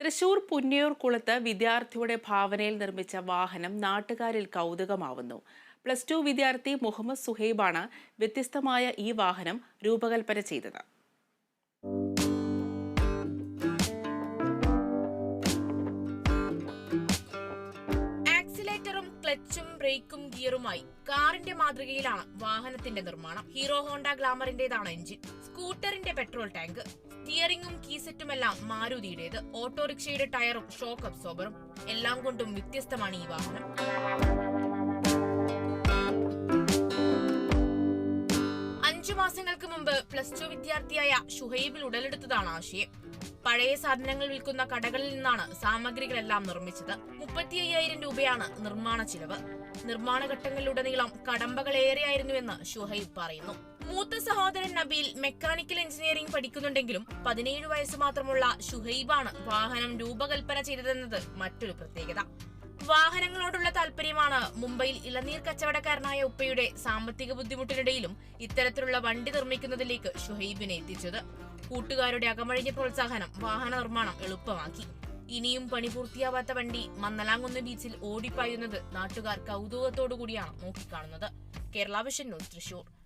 തൃശൂർ പുന്നിയൂർ കുളത്ത് വിദ്യാർത്ഥിയുടെ ഭാവനയിൽ നിർമ്മിച്ച വാഹനം നാട്ടുകാരിൽ കൗതുകമാവുന്നു. പ്ലസ് ടു വിദ്യാർത്ഥി മുഹമ്മദ് സുഹൈബാണ് വ്യത്യസ്തമായ ഈ വാഹനം രൂപകൽപ്പന ചെയ്തത്. ആക്സിലേറ്ററും ക്ലച്ചും ബ്രേക്കും ഗിയറുമായി കാറിന്റെ മാതൃകയിലാണ് വാഹനത്തിന്റെ നിർമ്മാണം. ഹീറോ ഹോണ്ട ഗ്ലാമറിന്റേതാണ് എഞ്ചിൻ സ്കൂട്ടറിന്റെ പെട്രോൾ ടാങ്ക്. സ്റ്റിയറിംഗും കീസെറ്റുമെല്ലാം മാരുതിയുടേത്. ഓട്ടോറിക്ഷയുടെ ടയറും ഷോക്ക് അബ്സോർബറും എല്ലാം കൊണ്ടും വ്യത്യസ്തമാണ് ഈ വാഹനം. അഞ്ചു മാസങ്ങൾക്ക് മുമ്പ് പ്ലസ് ടു വിദ്യാർത്ഥിയായ ഷുഹൈബിൽ ഉടലെടുത്തതാണ് ആശയം. പഴയ സാധനങ്ങൾ വിൽക്കുന്ന കടകളിൽ നിന്നാണ് സാമഗ്രികളെല്ലാം നിർമ്മിച്ചത്. മുപ്പത്തി അയ്യായിരം രൂപയാണ് നിർമ്മാണ ചിലവ്. നിർമ്മാണ ഘട്ടങ്ങളിലുടനീളം കടമ്പകളേറെയായിരുന്നുവെന്ന് ഷുഹൈബ് പറയുന്നു. മൂത്ത സഹോദരൻ നബീൽ മെക്കാനിക്കൽ എഞ്ചിനീയറിംഗ് പഠിക്കുന്നുണ്ടെങ്കിലും പതിനേഴ് വയസ്സ് മാത്രമുള്ള ഷുഹൈബാണ് വാഹനം രൂപകൽപ്പന ചെയ്തതെന്നത് മറ്റൊരു പ്രത്യേകത. വാഹനങ്ങളോടുള്ള താല്പര്യമാണ് മുംബൈയിൽ ഇളനീർ കച്ചവടക്കാരനായ ഉപ്പയുടെ സാമ്പത്തിക ബുദ്ധിമുട്ടിനിടയിലും ഇത്തരത്തിലുള്ള വണ്ടി നിർമ്മിക്കുന്നതിലേക്ക് ഷുഹൈബിനെ എത്തിച്ചത്. കൂട്ടുകാരുടെ അകമഴിഞ്ഞ പ്രോത്സാഹനം വാഹന നിർമ്മാണം എളുപ്പമാക്കി. ഇനിയും പണി പൂർത്തിയാവാത്ത വണ്ടി മന്നലാങ്കുന്ന് ബീച്ചിൽ ഓടിപ്പായുന്നത് നാട്ടുകാർ കൗതുകത്തോടു കൂടിയാണ് നോക്കിക്കാണുന്നത്. Kerala vision news Thrissur.